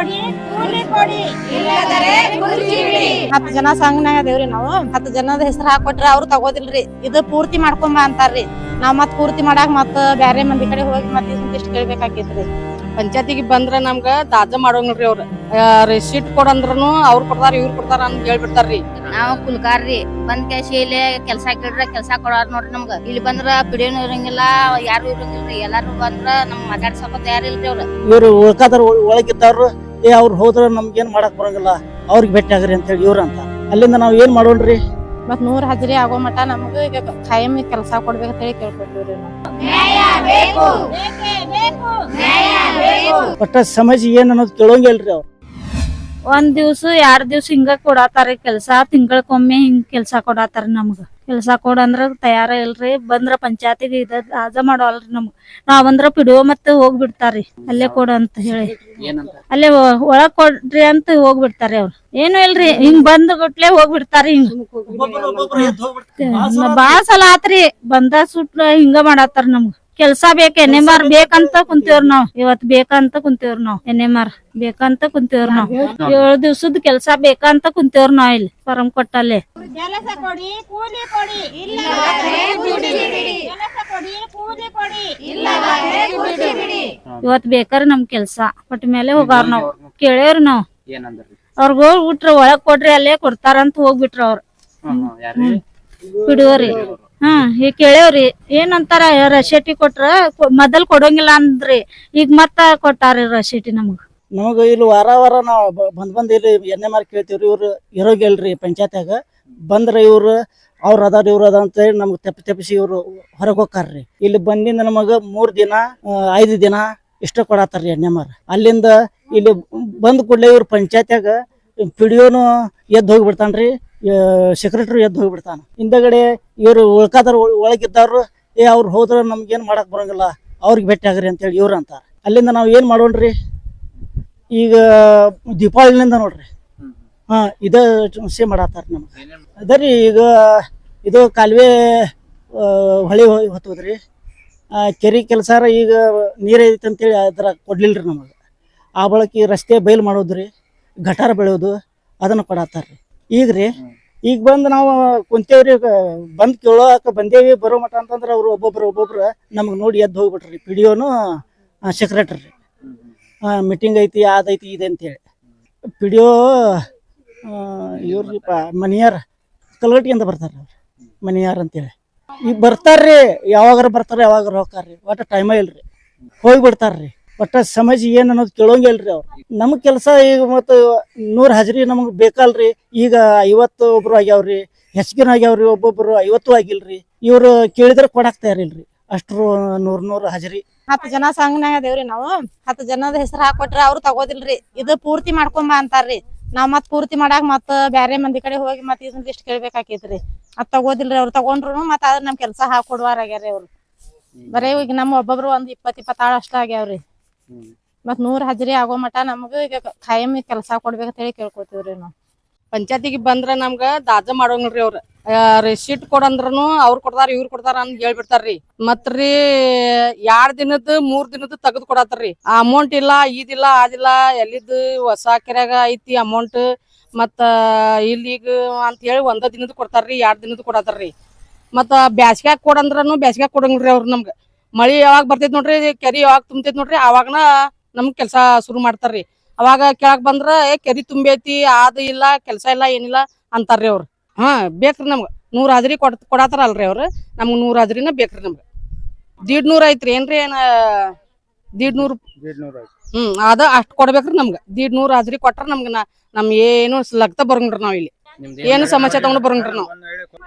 ಕೊಡಿ ಕೂಲಿ ಕೊಡಿ ಇಲ್ಲದರೆ ಕುರ್ಚಿ ಬಿಡಿ ಹತ್ತು ಜನ ಸಂಘನಾಗ ಅದೇವ್ರಿ ನಾವು. ಹತ್ತು ಜನದ ಹೆಸರು ಹಾಕೊಟ್ರಿ ಅವ್ರು ತಗೋದಿಲ್ರಿ. ಇದು ಪೂರ್ತಿ ಮಾಡ್ಕೊಂಬ ಅಂತಾರ್ರಿ. ನಾವ್ ಮತ್ ಪೂರ್ತಿ ಮಾಡಾಕ ಮತ್ ಬ್ಯಾರೆ ಮಂದಿ ಕಡೆ ಹೋಗಿ ಮತ್ತೆ ಇಷ್ಟ್ ಕೇಳ್ಬೇಕಾಕೈತ್ರಿ. ಪಂಚಾಯತಿಗೆ ಬಂದ್ರ ನಮ್ಗ ದಾಜ ಮಾಡೋಂಗ್ರಿ ಅವ್ರ. ರಿಸೀಟ್ ಕೊಡಂದ್ರನು ಅವ್ರು ಕೊಡ್ತಾರ ಇವ್ರು ಕೊಡ್ತಾರ ಅಂತ ಹೇಳ್ಬಿಡ್ತಾರ್ರಿ. ನಾವು ಕುಲ್ಕಾರ್ರಿ ಬಂದ್ ಕ್ಯಾಶ್ ಇಲ್ಲಿ ಕೆಲ್ಸ ಕೇಳ್ರ ಕೆಲ್ಸ ಕೊಡಾರ ನೋಡ್ರಿ ನಮ್ಗ. ಇಲ್ಲಿ ಬಂದ್ರ ಪಿಡಿಯೋನು ಇರಂಗಿಲ್ಲ ಯಾರು ಇರಂಗಿಲ್ರಿ. ಎಲ್ಲಾರು ಬಂದ್ರ ನಮ್ ಮಾತಾಡ್ಸಕ ತಯಾರಿಲ್ರಿ ಅವ್ರ. ಇವ್ರು ಉಳ್ಕಾದ್ರ ಒಳಗಿದ್ದವ್ರು ಏ ಅವ್ರು ಹೋದ್ರ ನಮ್ಗೇನು ಮಾಡಕ್ ಬರಂಗಿಲ್ಲ. ಅವ್ರಿಗೆ ಭೇಟಿ ಆಗ್ರಿ ಅಂತ ಹೇಳಿ ಇವ್ರ ಅಂತ. ಅಲ್ಲಿಂದ ನಾವ್ ಏನ್ ಮಾಡೋಣ್ರಿ? ಮತ್ ನೂರ್ ಹಾಜರಿ ಆಗೋ ಮಟ್ಟ ನಮಗ ಈಗ ಖಾಯಂ ಕೆಲಸ ಕೊಡ್ಬೇಕಂತ ಹೇಳಿ ಕೇಳ್ಕೊತೀವ್ರಿ ನಾವು. ಒಟ್ಟ ಸಮಾಜ ಏನ್ ಅನ್ನೋದು ಕೇಳೋಂಗಿಲ್ರಿ ಅವ್ರು. ಒಂದ್ ದಿವ್ಸ ಎರಡ್ ದಿವ್ಸ ಹಿಂಗ ಕೊಡತಾರಿ ಕೆಲ್ಸ ತಿಂಗಳಕೊಮ್ಮೆ ಹಿಂಗ್ ಕೆಲ್ಸ ಕೊಡತಾರ ನಮ್ಗ. ಕೆಲ್ಸ ಕೊಡಂದ್ರ ತಯಾರ ಇಲ್ರಿ ಬಂದ್ರ ಪಂಚಾಯತಿಗೆ ಇದ ಆಜ ಮಾಡೋಲ್ರಿ ನಮ್ಗ. ನಾವ್ ಬಂದ್ರ ಪಿಡಿಒ ಮತ್ತೆ ಹೋಗ್ಬಿಡ್ತಾರಿ ಅಲ್ಲೇ ಕೊಡು ಅಂತ ಹೇಳಿ. ಅಲ್ಲೇ ಒಳಗ್ ಕೊಡ್ರಿ ಅಂತ ಹೋಗ್ಬಿಡ್ತಾರಿ ಅವ್ರು. ಏನು ಇಲ್ರಿ ಹಿಂಗ್ ಬಂದ್ ಗುಟ್ಲೆ ಹೋಗ್ಬಿಡ್ತಾರಿ ಹಿಂಗ್. ಬಾಳ ಸಲ ಆತ್ರಿ ಬಂದ ಸುಟ್ಲ ಹಿಂಗ ಮಾಡತ್ತಾರ ನಮ್ಗ. ಕೆಲ್ಸ ಬೇಕ ಎನ್ ಎಂ ಆರ್ ಬೇಕಂತ ಕುಂತೇವ್ರ ನಾವ್. ಇವತ್ ಬೇಕಂತ ಕುಂತೇವ್ರ ನಾವ್. ಎನ್ ಎಂ ಆರ್ ಬೇಕಂತ ಕುಂತೇವ್ರ ನಾವ್. ಏಳ್ ದಿವ್ಸದ ಕೆಲ್ಸ ಬೇಕಂತ ಕುಂತೇವ್ರ ನಾವ್ ಇಲ್ಲಿ ಫಾರಂ ಕೊಟ್ಟಲ್ಲಿ. ಕೆಲಸ ಕೊಡಿ ಕೂಲಿ ಕೊಡಿ. ಇಲ್ಲ ಕೆಲಸ ಕೊಡಿ ಕೂಲಿ ಕೊಡಿ. ಇವತ್ ಬೇಕಾರ ನಮ್ ಕೆಲ್ಸ. ಕೊಟ್ಟ ಮೇಲೆ ಹೋಗಾರ ನಾವ್. ಕೇಳೇವ್ರಿ ನಾವ್. ಏನಂದ್ರಿ? ಅವ್ರಿಗೆ ಹೋಗ್ಬಿಟ್ರ ಒಳಗ್ ಕೊಡ್ರಿ ಅಲ್ಲೇ ಕೊಡ್ತಾರಂತ ಹೋಗ್ಬಿಟ್ರ ಅವ್ರ. ಬಿಡುವರಿ. ಹ್ಮ್ ಈಗ ಕೇಳೇವ್ರಿ ಏನಂತಾರ ರಶೇಟಿ ಕೊಟ್ರ ಮೊದಲ್ ಕೊಡೋಂಗಿಲ್ಲ ಅಂದ್ರಿ, ಈಗ ಮತ್ತ ಕೊಟ್ಟಾರಿ ರಶೇಟಿ ನಮಗ್? ನಮಗ ಇಲ್ಲಿ ವಾರ ವಾರ ನಾವು ಬಂದ್ ಬಂದ್ ಇಲ್ಲಿ ಎನ್ ಎಂ ಆರ್ ಕೇಳ್ತೀವ್ರಿ, ಇವ್ರು ಇರೋಗಿಲ್ರಿ ಪಂಚಾಯತ್ಯಾಗ. ಬಂದ್ರ ಇವ್ರು, ಅವ್ರ ಅದಾರ, ಇವ್ರ ಅದ ಅಂತ ಹೇಳಿ ನಮ್ಗೆ ತೆಪ್ಪ ತೆಪ್ಪಿಸಿ ಇವ್ರು ಹೊರಗೆ ಹೋಗ್ತಾರ್ರಿ ಇಲ್ಲಿ ಬಂದಿಂದ ನಮಗ ಮೂರ್ ದಿನ ಐದು ದಿನ ಇಷ್ಟ ಕೊಡತ್ತಾರ್ರಿ ಎನ್ ಎಂ ಆರ್ ಅಲ್ಲಿಂದ ಇಲ್ಲಿ ಬಂದ್ ಕೂಡಲೇ ಇವ್ರು ಪಂಚಾಯತ್ಯಾಗ ಪಿಡಿಯೋನು ಎದ್ದು ಹೋಗ್ಬಿಡ್ತಾನ್ರಿ. ಸೆಕ್ರೆಟರಿ ಎದ್ದು ಹೋಗ್ಬಿಡ್ತಾನೆ. ಹಿಂದಗಡೆ ಇವರು ಉಳ್ಕಾದ್ರ ಒಳಗಿದ್ದವ್ರು, ಏ, ಅವ್ರು ಹೋದ್ರ ಏನು ಮಾಡಕ್ ಬರಂಗಿಲ್ಲ, ಅವ್ರಿಗೆ ಭೇಟಿ ಆಗ್ರಿ ಅಂತೇಳಿ ಇವ್ರು ಅಂತಾರೆ. ಅಲ್ಲಿಂದ ನಾವ್ ಏನ್ ಮಾಡೋಣ್ರಿ? ಈಗ ದೀಪಾವಳಿನಿಂದ ನೋಡ್ರಿ. ಹಾಂ, ಇದ ಸೇ ಮಾಡತ್ತಾರ ನಮ್ಗೆ. ಅದರಿ ಈಗ ಇದು ಕಾಲುವೆ ಹೊಳಿ ಹೊತ್ತದ್ರಿ. ಕೆರೆ ಕೆಲಸಾರ ಈಗ ನೀರು ಐತಿ ಅಂತೇಳಿ ಅದ್ರ ಕೊಡ್ಲಿಲ್ರಿ ನಮಗೆ. ಆ ಬಳಕೆ ರಸ್ತೆ ಬಯಲು ಮಾಡೋದ್ರಿ, ಗಟಾರ ಬೆಳೆಯೋದು, ಅದನ್ನ ಕೊಡತ್ತಾರ್ರಿ. ಈಗ ರೀ ಈಗ ಬಂದು ನಾವು ಕುಂತೇವ್ರಿ ಬಂದು ಕೇಳೋಕ ಬಂದೇವಿ, ಬರೋ ಮಟ ಅಂತಂದ್ರೆ ಅವ್ರು ಒಬ್ಬೊಬ್ರು ಒಬ್ಬೊಬ್ರು ನಮಗೆ ನೋಡಿ ಎದ್ದು ಹೋಗ್ಬಿಟ್ರಿ. ಪಿ ಡಿ ಸೆಕ್ರೆಟರಿ ಮೀಟಿಂಗ್ ಐತಿ ಅದೈತಿ ಇದೆ ಅಂತೇಳಿ. ಪಿ ಡಿ ಒ ಇವ್ರಿಪ್ಪ, ಮನಿಯಾರ ಅಂತ ಬರ್ತಾರೆ ಅವ್ರು. ಮನಿಯಾರ ಅಂತೇಳಿ. ಈಗ ಬರ್ತಾರ್ರಿ, ಯಾವಾಗಾರ ಬರ್ತಾರೆ, ಯಾವಾಗಾರ ಹೋಗ್ತಾರ್ರಿ. ಒಟ್ಟ ಟೈಮ ಇಲ್ರಿ. ಹೋಗಿ ಬಿಡ್ತಾರ್ರಿ ಒಟ್ಟ ಸಮಾಜ ಏನ್ ಅನ್ನೋದು ಕೇಳೋಂಗಿಲ್ರಿ ಅವ್ರು. ನಮ್ ಕೆಲಸ ಈಗ ಮತ್ತು ನೂರ್ ಹಜರಿ ನಮಗ್ ಬೇಕಲ್ರಿ. ಈಗ ಐವತ್ತು ಒಬ್ರು ಆಗ್ಯಾವ್ರಿ ಹೆಚ್ಚಿನ ಆಗ್ಯಾವ್ರಿ, ಒಬ್ಬೊಬ್ರು ಐವತ್ತು ಆಗಿಲ್ರಿ. ಇವ್ರು ಕೇಳಿದ್ರೆ ಕೊಡಾಕ್ ತಯಾರಿಲ್ರಿ. ಅಷ್ಟ್ರು ನೂರ್ ನೂರ್ ಹಜರಿ. ಹತ್ತು ಜನ ಸಂಘನಾಗ ಅದೇವ್ರಿ ನಾವು. ಹತ್ತು ಜನದ ಹೆಸರು ಹಾಕೊಟ್ರಿ ಅವ್ರು ತಗೋದಿಲ್ರಿ. ಇದು ಪೂರ್ತಿ ಮಾಡ್ಕೊಂಬ ಅಂತಾರ್ರಿ. ನಾವ್ ಮತ್ ಪೂರ್ತಿ ಮಾಡಾಕ ಮತ್ ಬ್ಯಾರೆ ಮಂದಿ ಕಡೆ ಹೋಗಿ ಮತ್ ಇದನ್ನ ಇಷ್ಟ ಕೇಳ್ಬೇಕಾಕೇತ್ರಿ. ಅದ್ ತಗೋದಿಲ್ರಿ ಅವ್ರು. ತಗೊಂಡ್ರು ಮತ್ ಅದ್ರ ನಮ್ ಕೆಲ್ಸ ಹಾಕೊಡುವಾರ ಆಗ್ಯಾರ್ರಿ ಅವ್ರು. ಬರೇ ಈಗ ನಮ್ ಒಬ್ಬೊಬ್ರು ಒಂದ್ ಇಪ್ಪತ್, ಇಪ್ಪತ್ತಾಳ ಅಷ್ಟ ಆಗ್ಯಾವ್ರಿ. ಮತ್ ನೂರ್ ಹಜರಿ ಆಗೋ ಮಟ ನಮಗ ಈಗ ಖಾಯಂ ಕೆಲಸ ಕೊಡ್ಬೇಕಂತ ಹೇಳಿ ಕೇಳ್ಕೊತೀವ್ರಿ ನಾವು. ಪಂಚಾಯತಿಗೆ ಬಂದ್ರ ನಮ್ಗ ದಾಜ ಮಾಡೋಂಗ್ರಿ ಅವ್ರ. ರಿಸೀಟ್ ಕೊಡಂದ್ರನು ಅವ್ರು ಕೊಡ್ತಾರ, ಇವ್ರು ಕೊಡ್ತಾರ ಅಂತ ಹೇಳ್ಬಿಡ್ತಾರ್ರಿ. ಮತ್ರಿ ಎರಡ್ ದಿನದ, ಮೂರ್ ದಿನದ ತೆಗೆದು ಆ ಅಮೌಂಟ್ ಇಲ್ಲ ಇದಿಲ್ಲ ಅದಿಲ್ಲ ಎಲ್ಲಿದ್ ಹೊಸ ಕೆರೆಗ ಐತಿ ಅಮೌಂಟ್ ಮತ್ತ ಇಲ್ಲಿಗ ಅಂತ ಹೇಳಿ ಒಂದ ದಿನದ ಕೊಡ್ತಾರ್ರಿ ಎರಡ್ ದಿನದ ಕೊಡತ್ತಾರ್ರಿ ಮತ್ತ ಬ್ಯಾಸ್ಗ್ಯಾಗ ಕೊಡಂದ್ರನು ಬ್ಯಾಸ್ಗ್ಯಾಗ ಕೊಡಂಗ್ರಿ ಅವ್ರ ನಮ್ಗ. ಮಳಿ ಯಾವಾಗ ಬರ್ತೈತಿ ನೋಡ್ರಿ ಕೆರಿ ಯಾವಾಗ ತುಂಬತೈತಿ ನೋಡ್ರಿ ಅವಾಗನ ನಮ್ಗ್ ಕೆಲಸ ಶುರು ಮಾಡ್ತಾರ್ರಿ. ಅವಾಗ ಕೆಳಗ್ ಬಂದ್ರ ಏ ಕೆರಿ ತುಂಬೈತಿ ಅದು ಇಲ್ಲ ಕೆಲಸ ಇಲ್ಲ ಏನಿಲ್ಲ ಅಂತಾರ್ರಿ ಅವ್ರು. ಹಾ ಬೇಕ್ರಿ ನಮ್ಗ. ನೂರ್ ಹಾಜರಿ ಕೊಡ್ ಕೊಡತಾರಲ್ರಿ ಅವ್ರು. ನಮ್ಗ್ ನೂರ್ ಹಾಜರಿನ ಬೇಕ್ರಿ ನಮ್ಗ. ದೀಡ್ ನೂರ್ ಐತ್ರಿ ಏನ್ರಿ ಏನ ದೀಡ್ ನೂರ್ ಹ್ಮ್ ಅದ ಅಷ್ಟ್ ಕೊಡ್ಬೇಕ್ರಿ ನಮ್ಗ. ದೀಡ್ ನೂರ್ ಹಾಜರಿ ಕೊಟ್ರ ನಮ್ಗ ನಮ್ ಏನು ಲಗ್ತ ಬರಂಗ್ರಿ ನಾವ್ ಇಲ್ಲಿ. ಏನು ಸಮಸ್ಯೆ ತಗೊಂಡ್ ಬರಂಗ್ರಿ ನಾವ್.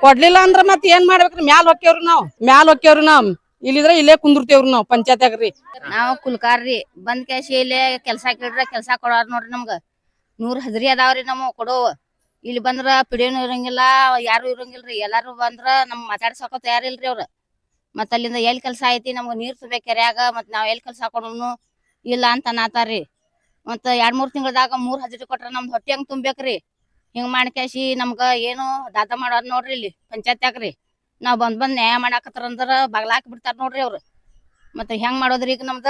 ಕೊಡ್ಲಿಲ್ಲ ಅಂದ್ರ ಮತ್ ಏನ್ ಮಾಡ್ಬೇಕ್ರಿ? ಮ್ಯಾಲ್ ಹೊಕ್ಕೇವ್ರಿ ನಾವ್. ಮ್ಯಾಲ್ ಹೊಕ್ಕೇವ್ರಿ ನಾವ್. ಇಲ್ಲಿದ್ರ ಇಲ್ಲೇ ಕುಂದಿರ್ತೇವ್ರಿ ನಾವ್ ಪಂಚಾಯತ್ಯಾಗ್ರಿ ನಾವು ಕುಲ್ಕಾರ್ರಿ, ಬಂದ್ ಕ್ಯಾಶಿ ಇಲ್ಲೇ ಕೆಲ್ಸ ಕೇಳ್ರ ಕೆಲ್ಸ ಕೊಡೋರ್ ನೋಡ್ರಿ ನಮ್ಗ. ನೂರ್ ಹದ್ರಿ ಅದಾವ್ರಿ ನಮ್ ಕೊಡೋ ಇಲ್ಲಿ ಬಂದ್ರ ಪಿಡಿಯೋನು ಇರಂಗಿಲ್ಲ, ಯಾರು ಇರಂಗಿಲ್ರಿ. ಎಲ್ಲಾರು ಬಂದ್ರ ನಮ್ ಮಾತಾಡ್ಸಕ ತಯಾರಿಲ್ರಿ ಅವ್ರ. ಮತ್ ಅಲ್ಲಿಂದ ಎಲ್ ಕೆಲ್ಸ ಐತಿ, ನಮ್ಗ ನೀರ್ ತುಂಬೇಕ್ ಕೆರೆಯಾಗ ಮತ್ ನಾವ್ ಎಲ್ ಕೆಲ್ಸ ಕೊಡೋನು, ಇಲ್ಲ ಅಂತ ಅನ್ನತಾರ್ರಿ. ಮತ್ತ ಎರಡ್ ಮೂರ್ ತಿಂಗಳದಾಗ ಮೂರ್ ಹಜರಿ ಕೊಟ್ರ ನಮ್ದ್ ಹೊಟ್ಟೆ ಹಂಗ್ ತುಂಬೇಕ್ರಿ ಹಿಂಗ್ ಮಾಡ್ಕ್ಯಾಶಿ ನಮ್ಗ ಏನು ದಾದ ಮಾಡೋದ್ ನೋಡ್ರಿ ಇಲ್ಲಿ ಪಂಚಾಯತ್ಯಾಗ್ರಿ ನಾವ್ ಬಂದ್ ಬಂದ್ ನ್ಯಾಯ ಮಾಡಾಕತ್ತಾರ ಅಂದ್ರ ಬಗ್ಲಾಕ್ ಬಿಡ್ತಾರ ನೋಡ್ರಿ ಅವ್ರು. ಮತ್ತೆ ಹೆಂಗ್ ಮಾಡೋದ್ರಿ ಈಗ ನಮ್ದ?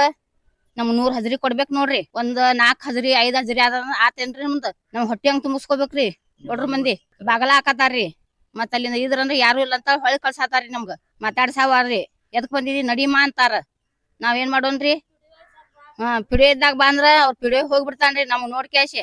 ನಮ್ ನೂರ್ ಹಜರಿ ಕೊಡ್ಬೇಕ್ ನೋಡ್ರಿ. ಒಂದ್ ನಾಕ್ ಹಜರಿ, ಐದ್ ಹಜರಿ ಅದ ಆತೇನ್ರಿ ನಮ್ದ. ನಾವ್ ಹೊಟ್ಟಿ ಹಂಗ್ ತುಂಬಿಸ್ಕೋಬೇಕ್ರಿ. ದೊಡ್ರ ಮಂದಿ ಬಾಗಲ ಹಾಕತಾರ್ರಿ ಮತ್ತ ಅಲ್ಲಿಂದ ಇದ್ರಂದ್ರ ಯಾರು ಇಲ್ಲ ಅಂತ ಹೊಳಿ ಕಳ್ಸಾತಾರ್ರಿ ನಮ್ಗ. ಮಾತಾಡ್ಸಾವ್ರಿ ಎದಕ್ ಬಂದಿದಿ? ನಡಿಮಾ ಅಂತಾರ. ನಾವ್ ಏನ್ ಮಾಡೋನ್ರಿ ಹಾ, ಪಿಡಿಯೋ ಇದ್ದಾಗ ಬಂದ್ರ ಅವ್ರ ಪಿಡಿಯೋ ಹೋಗ್ಬಿಡ್ತಾನ್ರಿ ನಮ್ಗ್ ನೋಡ್ ಕ್ಯಾಶಿ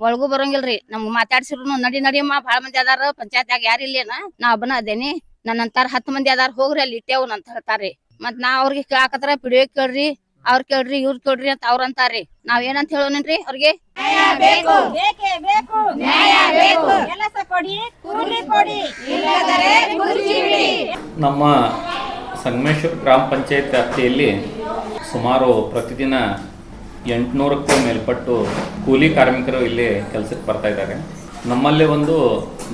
ಒಳಗೂ ಬರಂಗಿಲ್ರಿ. ನಮ್ಗ್ ಮಾತಾಡ್ಸಿರು ನಡಿ ನಡಿಯಮ್ಮ. ಬಹಳ ಮಂದಿ ಅದಾರ. ಪಂಚಾಯತ್ಯಾಗ ಯಾರು ಇಲ್ಲೇನ? ನಾ ಒಬ್ಬನ ಅದೇನಿ. ನನ್ನಂತಾರ ಹತ್ತು ಮಂದಿ ಅದಾರ ಹೋಗ್ರಿ ಅಲ್ಲಿ ಇಟ್ಟೇವ್ ಅಂತ ಹೇಳ್ತಾರ್ರಿ. ಮತ್ ನಾ ಅವ್ರಿಗೆ ಕೇಳಾಕತ್ರ ಪಿಡಿಯೋ ಕೇಳ್ರಿ ಅವ್ರ ಕೇಳ್ರಿ ಇವ್ರ ಕೇಳ್ರಿ ಅಂತ ಅವ್ರ ಅಂತಾರ್ರಿ. ನಾವ್ ಏನಂತ ಹೇಳೋನೇನ್ರಿ ಅವ್ರಿಗೆ? ಬೇಕೇ. ಬೇಕು ನ್ಯಾಯ ಬೇಕು. ಕೆಲಸ ಕೊಡಿ ಕೂಲಿ ಕೊಡಿ. ಇಲ್ಲದರೆ ಕುರ್ಚಿ ಬಿಡಿ ನಮ್ಮ ಸಂಗಮೇಶ್ವರ ಗ್ರಾಮ ಪಂಚಾಯತ್ ವ್ಯಾಪ್ತಿಯಲ್ಲಿ ಸುಮಾರು ಪ್ರತಿದಿನ ಎಂಟುನೂರಕ್ಕೂ ಮೇಲ್ಪಟ್ಟು ಕೂಲಿ ಕಾರ್ಮಿಕರು ಇಲ್ಲಿ ಕೆಲಸಕ್ಕೆ ಬರ್ತಾ ಇದ್ದಾರೆ. ನಮ್ಮಲ್ಲಿ ಒಂದು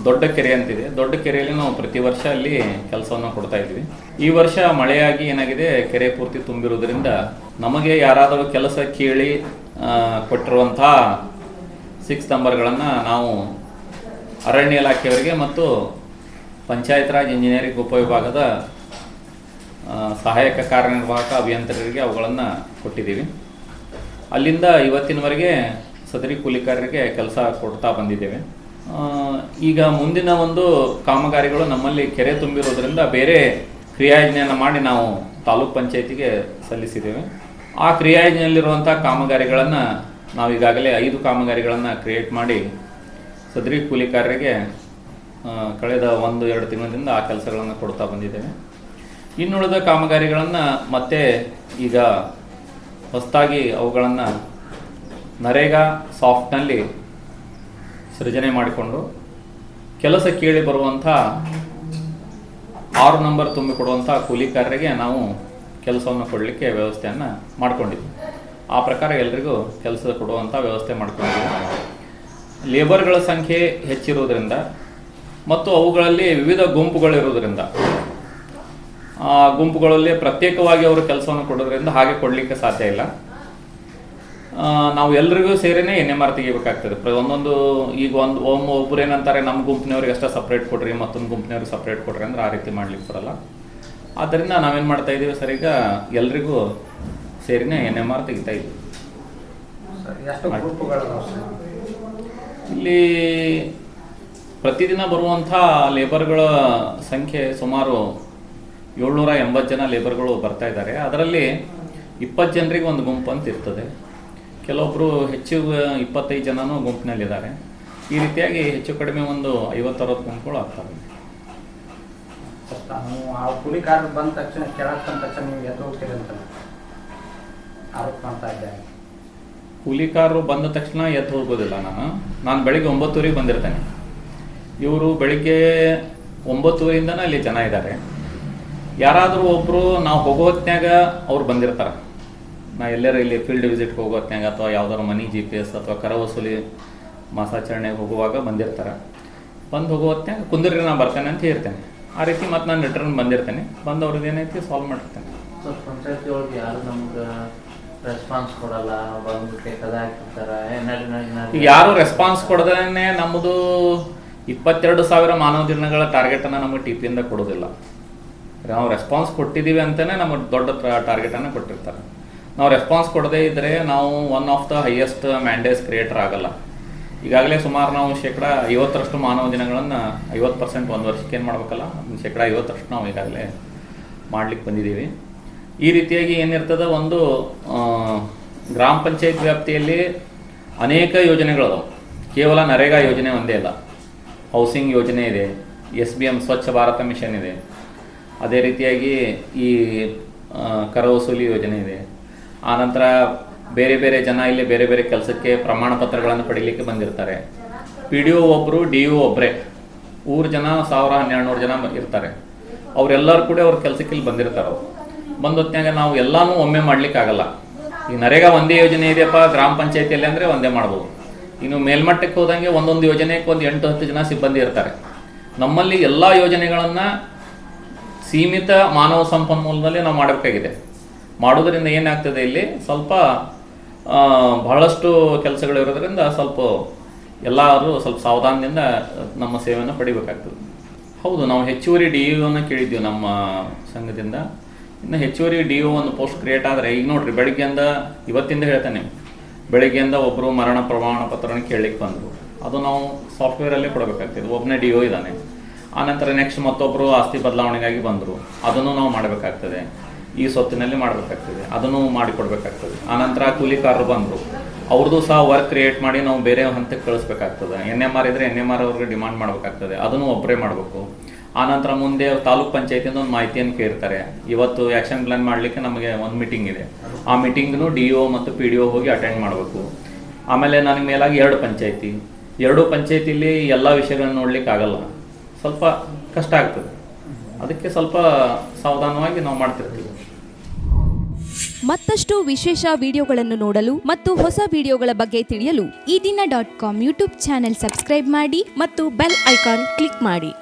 ದೊಡ್ಡ ಕೆರೆ ಅಂತಿದೆ. ದೊಡ್ಡ ಕೆರೆಯಲ್ಲಿ ನಾವು ಪ್ರತಿ ವರ್ಷ ಅಲ್ಲಿ ಕೆಲಸವನ್ನು ಕೊಡ್ತಾ ಇದ್ವಿ. ಈ ವರ್ಷ ಮಳೆಯಾಗಿ ಏನಾಗಿದೆ, ಕೆರೆ ಪೂರ್ತಿ ತುಂಬಿರುವುದರಿಂದ ನಮಗೆ ಯಾರಾದರೂ ಕೆಲಸ ಕೇಳಿ ಕೊಟ್ಟಿರುವಂತಹ ಸಿಕ್ಸ್ ನಂಬರ್ಗಳನ್ನು ನಾವು ಅರಣ್ಯ ಇಲಾಖೆಯವರಿಗೆ ಮತ್ತು ಪಂಚಾಯತ್ ರಾಜ್ ಇಂಜಿನಿಯರಿಂಗ್ ಉಪವಿಭಾಗದ ಸಹಾಯಕ ಕಾರ್ಯನಿರ್ವಾಹಕ ಅಭಿಯಂತರರಿಗೆ ಅವುಗಳನ್ನು ಕೊಟ್ಟಿದ್ದೀವಿ. ಅಲ್ಲಿಂದ ಇವತ್ತಿನವರೆಗೆ ಸದರಿ ಕೂಲಿಕಾರರಿಗೆ ಕೆಲಸ ಕೊಡ್ತಾ ಬಂದಿದ್ದೇವೆ. ಈಗ ಮುಂದಿನ ಒಂದು ಕಾಮಗಾರಿಗಳು ನಮ್ಮಲ್ಲಿ ಕೆರೆ ತುಂಬಿರೋದ್ರಿಂದ ಬೇರೆ ಕ್ರಿಯಾಯೋಜನೆಯನ್ನು ಮಾಡಿ ನಾವು ತಾಲೂಕ್ ಪಂಚಾಯತಿಗೆ ಸಲ್ಲಿಸಿದ್ದೇವೆ. ಆ ಕ್ರಿಯಾಯೋಜನೆಯಲ್ಲಿರುವಂಥ ಕಾಮಗಾರಿಗಳನ್ನು ನಾವು ಈಗಾಗಲೇ ಐದು ಕಾಮಗಾರಿಗಳನ್ನು ಕ್ರಿಯೇಟ್ ಮಾಡಿ ಸದರಿ ಕೂಲಿಕಾರರಿಗೆ ಕಳೆದ ಒಂದು, ಎರಡು ತಿಂಗಳಿಂದ ಆ ಕೆಲಸಗಳನ್ನು ಕೊಡ್ತಾ ಬಂದಿದ್ದೇವೆ. ಇನ್ನುಳಿದ ಕಾಮಗಾರಿಗಳನ್ನು ಮತ್ತೆ ಈಗ ಹೊಸದಾಗಿ ಅವುಗಳನ್ನು ನರೇಗಾ ಸಾಫ್ಟ್ನಲ್ಲಿ ಸೃಜನೆ ಮಾಡಿಕೊಂಡು ಕೆಲಸ ಕೇಳಿ ಬರುವಂಥ ಆರು ನಂಬರ್ ತುಂಬಿಕೊಡುವಂಥ ಕೂಲಿಕಾರರಿಗೆ ನಾವು ಕೆಲಸವನ್ನು ಕೊಡಲಿಕ್ಕೆ ವ್ಯವಸ್ಥೆಯನ್ನು ಮಾಡಿಕೊಂಡಿದ್ವಿ. ಆ ಪ್ರಕಾರ ಎಲ್ರಿಗೂ ಕೆಲಸ ಕೊಡುವಂಥ ವ್ಯವಸ್ಥೆ ಮಾಡಿಕೊಂಡಿದ್ವಿ. ಲೇಬರ್ಗಳ ಸಂಖ್ಯೆ ಹೆಚ್ಚಿರುವುದರಿಂದ ಮತ್ತು ಅವುಗಳಲ್ಲಿ ವಿವಿಧ ಗುಂಪುಗಳಿರುವುದರಿಂದ ಆ ಗುಂಪುಗಳಲ್ಲಿ ಪ್ರತ್ಯೇಕವಾಗಿ ಅವರು ಕೆಲಸವನ್ನು ಕೊಡೋದ್ರಿಂದ ಹಾಗೆ ಕೊಡಲಿಕ್ಕೆ ಸಾಧ್ಯ ಇಲ್ಲ. ನಾವು ಎಲ್ರಿಗೂ ಸೇರಿನೇ ಎನ್ ಎಂ ಆರ್ ತೆಗಿಬೇಕಾಗ್ತದೆ ಒಂದೊಂದು ಈಗ ಒಂದು ಒಮ್ಮೆ ಒಬ್ರು ಏನಂತಾರೆ ನಮ್ಮ ಗುಂಪಿನವ್ರಿಗೆ ಅಷ್ಟೇ ಸಪ್ರೇಟ್ ಕೊಡ್ರಿ ಮತ್ತೊಂದು ಗುಂಪಿನವ್ರಿಗೆ ಸಪ್ರೇಟ್ ಕೊಡ್ರಿ ಅಂದ್ರೆ ಆ ರೀತಿ ಮಾಡ್ಲಿಕ್ಕೆ ಬರಲ್ಲ ಆದ್ದರಿಂದ ನಾವೇನು ಮಾಡ್ತಾ ಇದ್ದೀವಿ ಸರ್ ಈಗ ಎಲ್ರಿಗೂ ಸೇರಿನೇ ಎನ್ ಎಂ ಆರ್ ತೆಗಿತಾ ಇದ್ದೀವಿ? ಇಲ್ಲಿ ಪ್ರತಿದಿನ ಬರುವಂಥ ಲೇಬರ್ಗಳ ಸಂಖ್ಯೆ ಸುಮಾರು ಏಳ್ನೂರ ಎಂಬತ್ತು ಜನ ಲೇಬರ್ಗಳು ಬರ್ತಾ ಇದ್ದಾರೆ. ಅದರಲ್ಲಿ ಇಪ್ಪತ್ತು ಜನರಿಗೆ ಒಂದು ಗುಂಪು ಅಂತ ಇರ್ತದೆ. ಕೆಲವೊಬ್ಬರು ಹೆಚ್ಚು ಇಪ್ಪತ್ತೈದು ಜನನೂ ಗುಂಪಿನಲ್ಲಿದ್ದಾರೆ. ಈ ರೀತಿಯಾಗಿ ಹೆಚ್ಚು ಕಡಿಮೆ ಒಂದು ಐವತ್ತರವತ್ತು ಗುಂಪುಗಳು ಆಗ್ತವೆ. ನಾವು ಆ ಕೂಲಿಕಾರರು ಬಂದ ತಕ್ಷಣ ಕೆಳಗೆ ಬಂದ ತಕ್ಷಣ ನೀವು ಎದ್ದು ಹೋಗ್ತೀರಿ ಅಂತ ಆರೋಪ ಮಾಡ್ತಾ ಇದ್ದೆ ಕೂಲಿಕಾರರು ಬಂದ ತಕ್ಷಣ ಎದ್ದು ಹೋಗೋದಿಲ್ಲ ನಾನು. ನಾನು ಬೆಳಿಗ್ಗೆ ಒಂಬತ್ತೂರಿಗೆ ಬಂದಿರ್ತೇನೆ. ಇವರು ಬೆಳಿಗ್ಗೆ ಒಂಬತ್ತುವರೆಯಿಂದನೇ ಅಲ್ಲಿ ಜನ ಇದ್ದಾರೆ. ಯಾರಾದರೂ ಒಬ್ಬರು ನಾವು ಹೋಗೋ ಹೊತ್ನ್ಯಾಗ ಅವ್ರು ಬರ್ತಾರೆ ನಾ ಎಲ್ಲರ ಇಲ್ಲಿ ಫೀಲ್ಡ್ ವಿಸಿಟ್ಗೆ ಹೋಗೋ ಹೊತ್ನ್ಯಾಗ ಅಥವಾ ಯಾವ್ದಾರು ಮನಿ ಜಿ ಪಿ ಎಸ್ ಅಥವಾ ಕರ ವಸೂಲಿ ಮಾಸಾಚರಣೆಗೆ ಹೋಗುವಾಗ ಬಂದಿರ್ತಾರೆ. ಬಂದು ಹೋಗೋ ಹೊತ್ನ್ಯಾಗ ಕುಂದಿರ್ರಿ ನಾ ಬರ್ತೇನೆ ಅಂತ ಹೇಳ್ತೇನೆ. ಆ ರೀತಿ ಮತ್ತೆ ನಾನು ರಿಟರ್ನ್ ಬಂದಿರ್ತೇನೆ. ಅವ್ರಿಗೆ ಏನೈತಿ ಸಾಲ್ವ್ ಮಾಡಿರ್ತೇನೆ ಸರ್ ಪಂಚಾಯತಿ ಒಳಗೆ ಯಾರು ನಮ್ಗೆ ರೆಸ್ಪಾನ್ಸ್ ಕೊಡಲ್ಲ? ಬಂದ್ಬಿಟ್ಟು ಕದ ಹಾಕಿರ್ತಾರ. ಈಗ ಯಾರು ರೆಸ್ಪಾನ್ಸ್ ಕೊಡದೇನೆ ನಮ್ಮದು ಇಪ್ಪತ್ತೆರಡು ಸಾವಿರ ಮಾನವ ದಿನಗಳ ಟಾರ್ಗೆಟನ್ನು ನಮಗೆ ಟಿ ಪಿಯಿಂದ ಕೊಡೋದಿಲ್ಲ. ನಾವು ರೆಸ್ಪಾನ್ಸ್ ಕೊಟ್ಟಿದ್ದೀವಿ ಅಂತಲೇ ನಮಗೆ ದೊಡ್ಡ ಟಾರ್ಗೆಟನ್ನು ಕೊಟ್ಟಿರ್ತಾರೆ. ನಾವು ರೆಸ್ಪಾನ್ಸ್ ಕೊಡದೇ ಇದ್ದರೆ ನಾವು one of the highest ಮ್ಯಾಂಡೇಸ್ creator ಆಗಲ್ಲ. ಈಗಾಗಲೇ ಸುಮಾರು ನಾವು ಶೇಕಡ ಐವತ್ತರಷ್ಟು ಮಾನವ ದಿನಗಳನ್ನು ಐವತ್ತು ಪರ್ಸೆಂಟ್ ಒಂದು ವರ್ಷಕ್ಕೆ ಏನು ಮಾಡಬೇಕಲ್ಲ? ಶೇಕಡ ಐವತ್ತರಷ್ಟು ನಾವು ಈಗಾಗಲೇ ಮಾಡ್ಲಿಕ್ಕೆ ಬಂದಿದ್ದೀವಿ. ಈ ರೀತಿಯಾಗಿ ಏನಿರ್ತದೆ? ಒಂದು ಗ್ರಾಮ ಪಂಚಾಯತ್ ವ್ಯಾಪ್ತಿಯಲ್ಲಿ ಅನೇಕ ಯೋಜನೆಗಳದಾವೆ ಕೇವಲ ನರೇಗಾ ಯೋಜನೆ ಒಂದೇ ಅಲ್ಲ. ಹೌಸಿಂಗ್ ಯೋಜನೆ ಇದೆ. S B M Swachh Bharat mission ಇದೆ. ಅದೇ ರೀತಿಯಾಗಿ ಈ ಕರ ವಸೂಲಿ ಯೋಜನೆ ಇದೆ. ಆನಂತರ ಬೇರೆ ಬೇರೆ ಜನ ಇಲ್ಲಿ ಬೇರೆ ಬೇರೆ ಕೆಲಸಕ್ಕೆ ಪ್ರಮಾಣ ಪತ್ರಗಳನ್ನು ಪಡೀಲಿಕ್ಕೆ ಬಂದಿರ್ತಾರೆ. ಪಿ ಡಿ ಒ ಒಬ್ಬರು ಡಿ ಯು ಒಬ್ಬರೇ ಊರು ಜನ ಸಾವಿರ ಹನ್ನೆರಡು ನೂರು ಜನ ಇರ್ತಾರೆ. ಅವರೆಲ್ಲರೂ ಕೂಡ ಅವ್ರ ಕೆಲಸಕ್ಕೆ ಇಲ್ಲಿ ಬಂದಿರ್ತಾರೆ ಅವರು. ಬಂದ ಹೊತ್ನ್ಯಾಗ ನಾವು ಎಲ್ಲಾನು ಒಮ್ಮೆ ಮಾಡ್ಲಿಕ್ಕೆ ಆಗಲ್ಲ ಈ ನರೇಗಾ ಒಂದೇ ಯೋಜನೆ ಇದೆಯಪ್ಪ, ಗ್ರಾಮ ಪಂಚಾಯತಿಯಲ್ಲಿ ಅಂದರೆ ಒಂದೇ ಮಾಡ್ಬೋದು. ಇನ್ನು ಮೇಲ್ಮಟ್ಟಕ್ಕೆ ಹೋದಂಗೆ ಒಂದೊಂದು ಯೋಜನೆಗೆ ಒಂದು ಎಂಟು, ಹತ್ತು ಜನ ಸಿಬ್ಬಂದಿ ಇರ್ತಾರೆ. ನಮ್ಮಲ್ಲಿ ಎಲ್ಲ ಯೋಜನೆಗಳನ್ನು ಸೀಮಿತ ಮಾನವ ಸಂಪನ್ಮೂಲದಲ್ಲಿ ನಾವು ಮಾಡಬೇಕಾಗಿದೆ. ಮಾಡೋದ್ರಿಂದ ಏನಾಗ್ತದೆ ಇಲ್ಲಿ? ಸ್ವಲ್ಪ ಬಹಳಷ್ಟು ಕೆಲಸಗಳು ಇರೋದ್ರಿಂದ ಸ್ವಲ್ಪ ಎಲ್ಲರೂ ಸ್ವಲ್ಪ ಸಾವಧಾನದಿಂದ ನಮ್ಮ ಸೇವೆಯನ್ನು ಪಡಿಬೇಕಾಗ್ತದೆ. ಹೌದು, ನಾವು ಹೆಚ್ಚುವರಿ ಡಿ ಒನ ಕೇಳಿದ್ದೀವಿ ನಮ್ಮ ಸಂಘದಿಂದ. ಇನ್ನು ಹೆಚ್ಚುವರಿ ಡಿ ಒ ಒಂದು ಪೋಸ್ಟ್ ಕ್ರಿಯೇಟ್ ಆದರೆ, ಈಗ ನೋಡ್ರಿ, ಬೆಳಗ್ಗೆಯಿಂದ ಇವತ್ತಿಂದ ಹೇಳ್ತೇನೆ ಬೆಳಗ್ಗೆಯಿಂದ ಒಬ್ಬರು ಮರಣ ಪ್ರಮಾಣ ಪತ್ರವನ್ನು ಕೇಳಲಿಕ್ಕೆ ಬಂದರು. ಅದು ನಾವು ಸಾಫ್ಟ್ವೇರಲ್ಲೇ ಕೊಡಬೇಕಾಗ್ತದೆ. ಒಬ್ಬನೇ ಡಿ ಒ ಇದ್ದಾನೆ. ಆನಂತರ ನೆಕ್ಸ್ಟ್ ಮತ್ತೊಬ್ಬರು ಆಸ್ತಿ ಬದಲಾವಣೆಗಾಗಿ ಬಂದರು. ಅದನ್ನು ನಾವು ಮಾಡಬೇಕಾಗ್ತದೆ. ಈ ಸೊತ್ತಿನಲ್ಲಿ ಮಾಡಬೇಕಾಗ್ತದೆ, ಅದನ್ನು ಮಾಡಿಕೊಡ್ಬೇಕಾಗ್ತದೆ. ಆನಂತರ ಕೂಲಿಕಾರರು ಬಂದರು. ಅವ್ರದ್ದು ಸಹ ವರ್ಕ್ ಕ್ರಿಯೇಟ್ ಮಾಡಿ ನಾವು ಬೇರೆ ಹಂತಕ್ಕೆ ಕಳಿಸ್ಬೇಕಾಗ್ತದೆ. ಎನ್ ಎಂ ಆರ್ ಇದ್ರೆ ಎನ್ ಎಂ ಆರ್ ಅವ್ರಿಗೆ ಡಿಮಾಂಡ್ ಮಾಡಬೇಕಾಗ್ತದೆ. ಅದನ್ನು ಒಬ್ಬರೇ ಮಾಡಬೇಕು. ಆನಂತರ ಮುಂದೆ ತಾಲೂಕ್ ಪಂಚಾಯತಿಯಿಂದ ಒಂದು ಮಾಹಿತಿಯನ್ನು ಕೇಳ್ತಾರೆ. ಇವತ್ತು ಆ್ಯಕ್ಷನ್ ಪ್ಲಾನ್ ಮಾಡಲಿಕ್ಕೆ ನಮಗೆ ಒಂದು ಮೀಟಿಂಗ್ ಇದೆ. ಆ ಮೀಟಿಂಗ್ನು ಡಿ ಒ ಮತ್ತು ಪಿ ಡಿ ಒ ಹೋಗಿ ಅಟೆಂಡ್ ಮಾಡಬೇಕು. ಆಮೇಲೆ ನನಗೆ ಮೇಲಾಗಿ ಎರಡು ಪಂಚಾಯತಿ. ಎರಡು ಪಂಚಾಯತಿಲಿ ಎಲ್ಲ ವಿಷಯಗಳನ್ನ ನೋಡ್ಲಿಕ್ಕೆ ಆಗಲ್ಲ ಸ್ವಲ್ಪ ಕಷ್ಟ ಆಗ್ತದೆ. ಅದಕ್ಕೆ ಸ್ವಲ್ಪ ಸಾವಧಾನವಾಗಿ ನಾವು ಮಾಡ್ತಿರ್ತೀವಿ. ಮತ್ತಷ್ಟು ವಿಶೇಷ ವಿಡಿಯೋಗಳನ್ನು ನೋಡಲು ಮತ್ತು ಹೊಸ ವಿಡಿಯೋಗಳ ಬಗ್ಗೆ ತಿಳಿಯಲು Ee Dina dot com YouTube channel subscribe ಮಾಡಿ ಮತ್ತು ಬೆಲ್ ಐಕಾನ್ ಕ್ಲಿಕ್ ಮಾಡಿ.